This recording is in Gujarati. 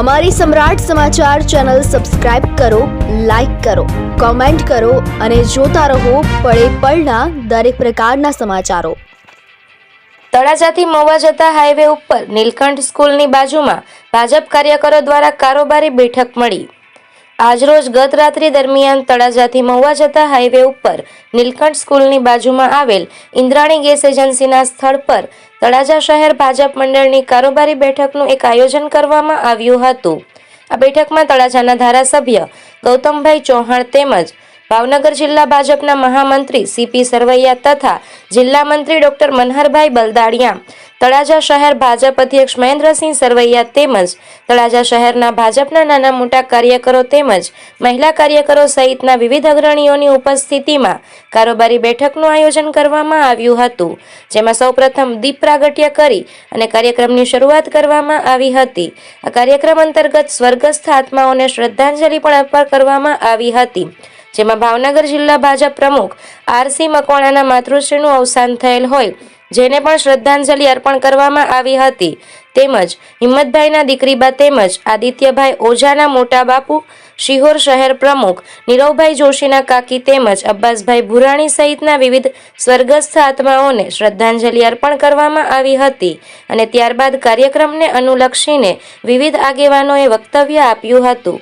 અમારી સમ્રાટ સમાચાર ચેનલ સબસ્ક્રાઇબ કરો, લાઇક કરો, કોમેન્ટ કરો અને જોતા રહો પળે પળના દરેક પ્રકારના સમાચારો. તળાજાથી મોવા જતા હાઈવે ઉપર નીલકંઠ સ્કૂલની બાજુમાં ભાજપ કાર્યકરો દ્વારા કારોબારી બેઠક મળી. આજરોજ ગત રાત્રિ દરમિયાન તળાજાથી મહુવા જતા હાઈવે ઉપર નીલકંઠ સ્કૂલની બાજુમાં આવેલ ઇન્દ્રાણી ગેસ એજન્સીના સ્થળ પર તળાજા શહેર ભાજપ મંડળની કારોબારી બેઠકનું એક આયોજન કરવામાં આવ્યું હતું. આ બેઠકમાં તળાજાના ધારાસભ્ય ગૌતમભાઈ ચૌહાણ તેમજ ભાવનગર જિલ્લા ભાજપના મહામંત્રી સીપી સરવૈયા તથા જિલ્લા મંત્રી ડોક્ટર મનહરભાઈ બલદાડિયા તળાજા શહેર ભાજપ અધ્યક્ષ મહેન્દ્રસિંહ સરવૈયા તેમજ તળાજા શહેરના ભાજપના નાના મોટા કાર્યકરો તેમજ મહિલા કાર્યકરો સહિતના વિવિધ અગ્રણીઓની ઉપસ્થિતિમાં કારોબારી બેઠકનું આયોજન કરવામાં આવ્યું હતું, જેમાં સૌપ્રથમ દીપ પ્રાગટ્ય કરી અને કાર્યક્રમની શરૂઆત કરવામાં આવી હતી. આ કાર્યક્રમ અંતર્ગત સ્વર્ગસ્થ આત્માઓને શ્રદ્ધાંજલિ પણ અર્પણ કરવામાં આવી હતી, જેમાં ભાવનગર જિલ્લા ભાજપ પ્રમુખ આરસી મકવાણાના માતૃશ્રીનું અવસાન થયેલ હોય જેને પણ શ્રદ્ધાંજલિ અર્પણ કરવામાં આવી હતી. તેમજ હિંમતભાઈના દીકરીબા તેમજ આદિત્યભાઈ ઓઝાના મોટા બાપુ, શિહોર શહેર પ્રમુખ નીરવભાઈ જોશીના કાકી તેમજ અબ્બાસભાઈ ભુરાણી સહિતના વિવિધ સ્વર્ગસ્થ આત્માઓને શ્રદ્ધાંજલિ અર્પણ કરવામાં આવી હતી અને ત્યારબાદ કાર્યક્રમને અનુલક્ષીને વિવિધ આગેવાનોએ વક્તવ્ય આપ્યું હતું.